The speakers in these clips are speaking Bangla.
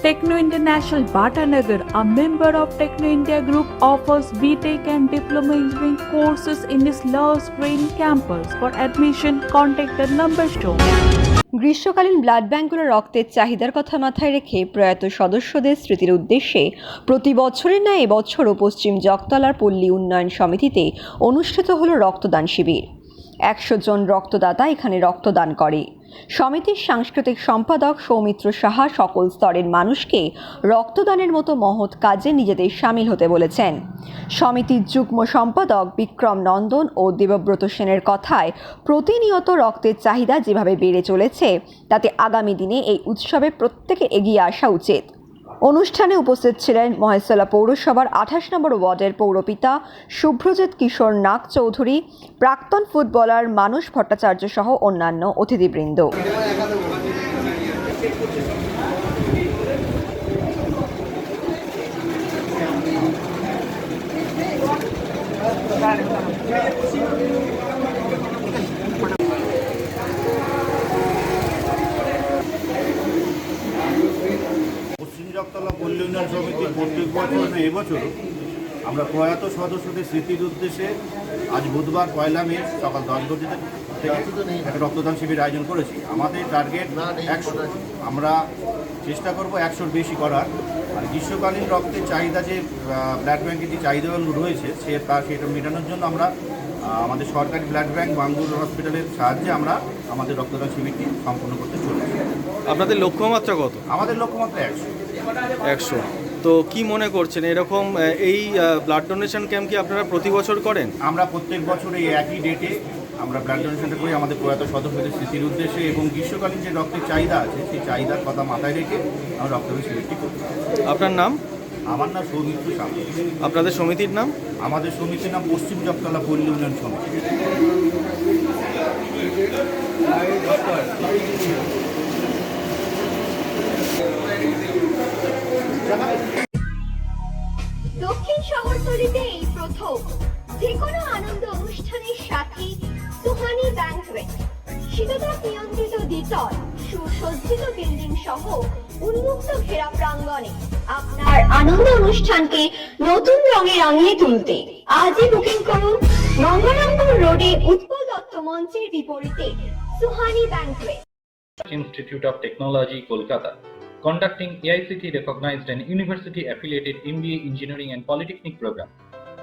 Techno International Bhatanagar, a member of Techno India Group, offers BTEC and Diploma Engineering courses in its Love Green campus. For admission, contact the number shown. গ্রীষ্মকালীন ব্লাড ব্যাঙ্কগুলোর রক্তের চাহিদার কথা মাথায় রেখে প্রয়াত সদস্যদের স্মৃতির উদ্দেশ্যে প্রতি বছরের ন্যায় এবছরও পশ্চিম জগতলার পল্লী উন্নয়ন সমিতিতে অনুষ্ঠিত হলো রক্তদান শিবির একশো জন রক্তদাতা এখানে রক্তদান করে সমিতির সাংস্কৃতিক সম্পাদক সৌমিত্র সাহা সকল স্তরের মানুষকে রক্তদানের মতো মহৎ কাজে নিজেদের সামিল হতে বলেছেন। সমিতির যুগ্ম সম্পাদক বিক্রম নন্দন ও দেবব্রত সেনের কথায় প্রতিনিয়ত রক্তের চাহিদা যেভাবে বেড়ে চলেছে, তাতে আগামী দিনে এই উৎসবে প্রত্যেকে এগিয়ে আসা উচিত। অনুষ্ঠানে উপস্থিত ছিলেন মহেশতলা পৌরসভার আঠাশ নম্বর ওয়ার্ডের পৌরপিতা শুভ্রজিৎ কিশোর নাগ চৌধুরী, প্রাক্তন ফুটবলার মানুষ ভট্টাচার্য সহ অন্যান্য অতিথিবৃন্দ পশ্চিম সমিতি প্রত্যেক বছর না আমরা প্রয়াত সদস্যদের স্মৃতির উদ্দেশ্যে আজ বুধবার পয়লা মে সকাল দশ ঘটিতে একটা রক্তদান শিবির আয়োজন করেছি। আমাদের টার্গেট একশো। আমরা চেষ্টা করব একশোর বেশি করার। আর গ্রীষ্মকালীন রক্তের চাহিদা যে ব্লাড ব্যাঙ্কের যে চাহিদাগুলো রয়েছে সে তা সেটা মেটানোর জন্য আমরা আমাদের সরকারি ব্লাড ব্যাঙ্ক বাঙ্গুর হসপিটালের সাহায্যে আমরা আমাদের রক্তদান শিবিরটি সম্পন্ন করতে চলেছি। আপনাদের লক্ষ্যমাত্রা কত? আমাদের লক্ষ্যমাত্রা একশো। একশো। তো কি মনে করছেন? এরকম এই ব্লাড ডোনেশন ক্যাম্প কি আপনারা প্রতি বছর করেন? আমরা প্রত্যেক বছর এই একই ডেটে আমরা ব্লাড ডোনেশনটা করি। আমাদের প্রয়াত সদস্যদের স্মৃতির উদ্দেশ্যে এবং গ্রীষ্মকালীন যে রক্তের চাহিদা আছে সেই চাহিদার কথা মাথায় রেখে আমরা রক্তদান শিবিরটি করি। আপনার নাম? আমার নাম সৌমিত্র সামন্ত আপনাদের সমিতির নাম? আমাদের সমিতির নাম পশ্চিম জগতলা পল্লী উন্নয়ন সমিতি। শহরতলিতে যে কোনো আনন্দ অনুষ্ঠানের সাথে সুহানি ব্যাংকুয়েট শীততাপ নিয়ন্ত্রিত দ্বিতল সুসজ্জিত বিল্ডিং সহ উন্মুক্ত ঘেরা প্রাঙ্গণে আপনার আনন্দ অনুষ্ঠানকে নতুন রঙে রাঙিয়ে তুলতে আজই বুকিং করুন গঙ্গারামপুর রোডে উৎপল দত্ত মঞ্চের বিপরীতে Suhani banquet Institute of Technology, Kolkata, conducting AICT recognized and university affiliated MBA Engineering and Polytechnic program.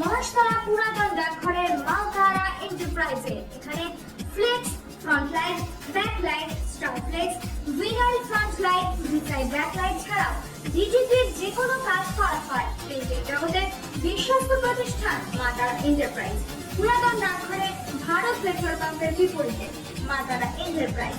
Maheshtala পুরাতন ডাকঘরের মালতারা এন্টারপ্রাইজে এখানে flex front light back light star flex vinyl front light beside back light ছাড়াও ডিজিটির যে কোনো কাজ করা হয়। প্রিন্টিং জগতে বিশ্বস্ত প্রতিষ্ঠান, মাতারা এন্টারপ্রাইজ পুরাতন ডাকঘরে ভারত পেট্রোল পাম্পের বিপরীতে মাতারা এন্টারপ্রাইজ